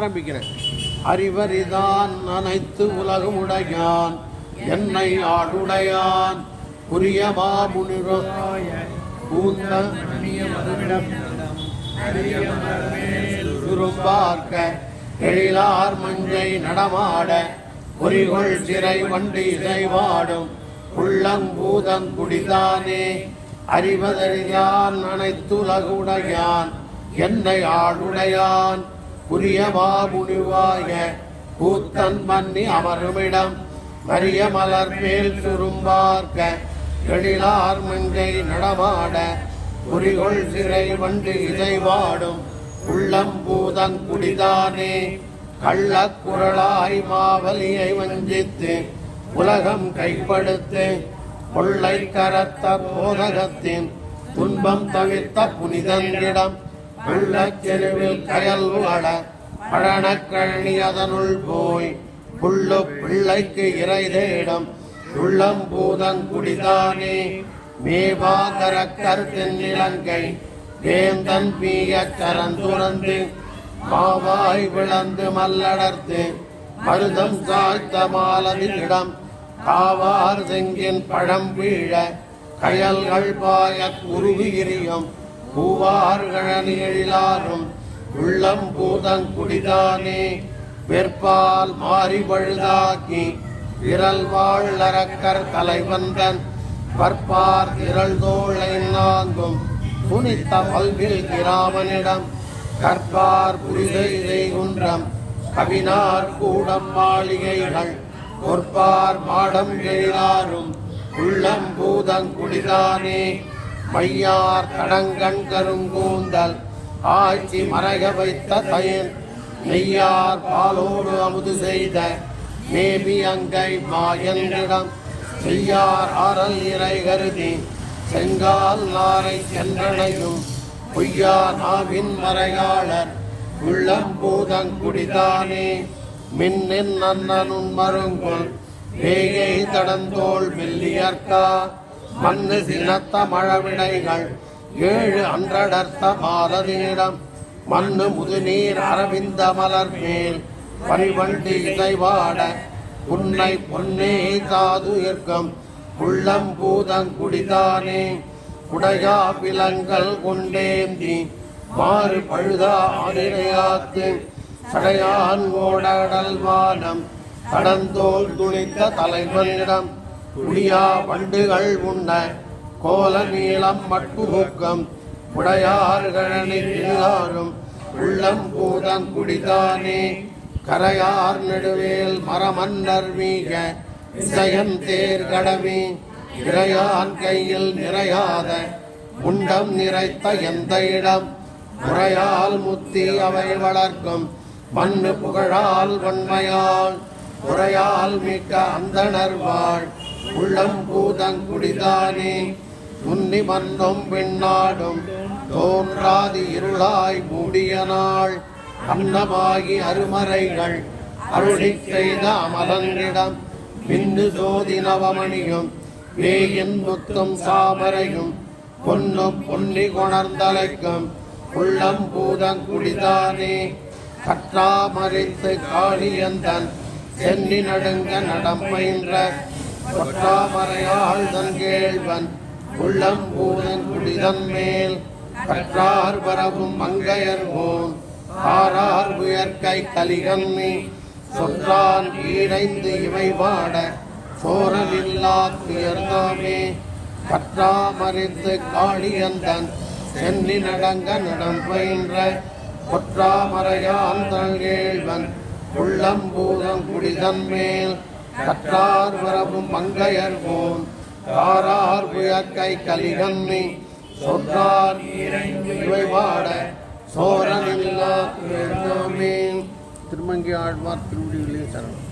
ஆரம்பிக்கிறேன். அறிவறிதான் அனைத்து உலகம் உடையான் என்னை ஆடுடையான் புரிய மாமுனிரோ பூந்த சுரும்பார்க்க எழிலார் மஞ்சை நடமாட பொறிகொள் சிறை வண்டி இசைவாடும் உள்ளங்கூதன் குடிதானே. அறிவதறியான் அனைத்துலகுடையான் என்னை ஆளுடையான் புரியவா மாமுனிவாய கூத்தன் மன்னி அமருமிடம் மரிய மலர் மேல் சுரும்பார்க்க. எழிலார் மங்கை நடமாட. குறிகொள் சிறை வண்டு இசைவாடும் உள்ளம் பூதன் குடிதானே. கள்ளக்குரலாய் மாவலியை வஞ்சித்து உலகம் கைப்படுத்து. கொள்ளை கரத்த போதகத்தின் துன்பம் தவிர்த்த புனிதனிடம் வெள்ளச்செருவில் கயல் உள பழனக்கழனி அதனுள் போய் புள்ளு பிள்ளைக்கு இறை தேடம் உள்ளம் பூதன் குடிதானே. மேவாகர கருத்தின் இலங்கை வேந்தன் பீய கரந்துரந்து மாவாய் விளந்து மல்லடர்த்து மருதம் சாய்த்த மாலதிடம் காவார் செங்கின் பழம் வீழ கயல்கள் பாய குருவிகிரியும் எரியும். பூவார்களி எழிலாரும் உள்ளம் பூதன் குடிதானே. வெற்பால் மாறி பழுதாக்கி விரல் வாழ் அரக்கர் தலைவந்தன் பற்பார் திரள் தோளை நாங்கும் புனித்த பல்வில் கிராமனிடம் கற்பார் புரிதை குன்றம் கவினார் கூடம் மாளிகைகள் பொற்பார் மாடம் எழிலாரும் உள்ளம் பூதங் குடிதானே. மையார் கடங்கண் கருங்கூந்தல் ஆட்சி மறைக வைத்த தயன் நெய்யார் பாலோடு அமுது செய்த மேபி அங்கை மாயனிடம் செய்யார் ஆரல் இறை கருதி செங்கால் நாரை சென்றடையும் பொய்யா நாவின் மறையாளர் உள்ளம் பூதங் மின்னின் அண்ணனும் மருங்குள் வேகை தடந்தோள் மெல்லியற்கா மண்ணு சினத்த மழவினைகள் ஏழு அன்றடர்த்த மாலதினிடம் மண்ணு முதுநீர் அரவிந்த மலர் மேல் பரிவண்டி இசைவாட உன்னை பொன்னே தாது இருக்கும் உள்ளம் பூதங்குடிதானே குடையா விலங்கள் கொண்டேந்தி மாறு பழுதா ஆதிரையாத்து சடையான் ஓடடல் வானம் கடந்தோல் துணித்த தலைவனிடம் புளியா வண்டுகள் உண்ண கோல நீளம் மட்டுபூக்கம் உடையார்களி எல்லாரும் உள்ளம் பூதம் குடிதானே கரையார் நெடுவேல் மரமன்னர் மீக இசையன் தேர் கடவி இறையான் கையில் நிறையாத முண்டம் நிறைத்த எந்த இடம்? முறையால் முத்தி அவை வளர்க்கும் மண்ணு புகழால் வன்மையால் உரையால் மிக்க அந்தனர் வாழ். உள்ளம் பூதங்குடிதானே முன்னி மன்னும் பின்னாடும் தோன்றாது இருளாய் மூடிய நாள். அன்னமாகி அருமறைகள் அருளி செய்த அமலன்றிடம் பின்னு ஜோதி நவமணியும் வேயின் முத்தும் சாமரையும் பொன்னும் பொன்னி கொணர்ந்தலைக்கும். உள்ளம் பூதங்குடிதானே குடிதானே. கற்றாமறித்து காளியந்தன் சென்னி நடுங்க நடம்பயின்ற பயின்ற கேள்வன் உள்ளம் பூதன் குடிதன் மேல். கற்றார் வரவும் மங்கையர் போன் ஆறார் உயர்கை கலிகன்னி சொற்றான் ஈரைந்து இவை பாட சோரலில்லா துயர்தாமே கற்றாமறிந்து காளியந்தன் சென்னி நடங்க நடம் பயின்ற. கொற்றாமறையான் தங்கேழ்வன் உள்ளம் பூதம் குடிதன் மேல். கற்றார் வரவும் மங்கையர் போல். காரார் புயற்கை கலிகன்னி சொற்றார் இவை வாட சோரனில்லா துயர்தாமே திருமங்கி ஆழ்வார் திருவடிகளே சரணம்.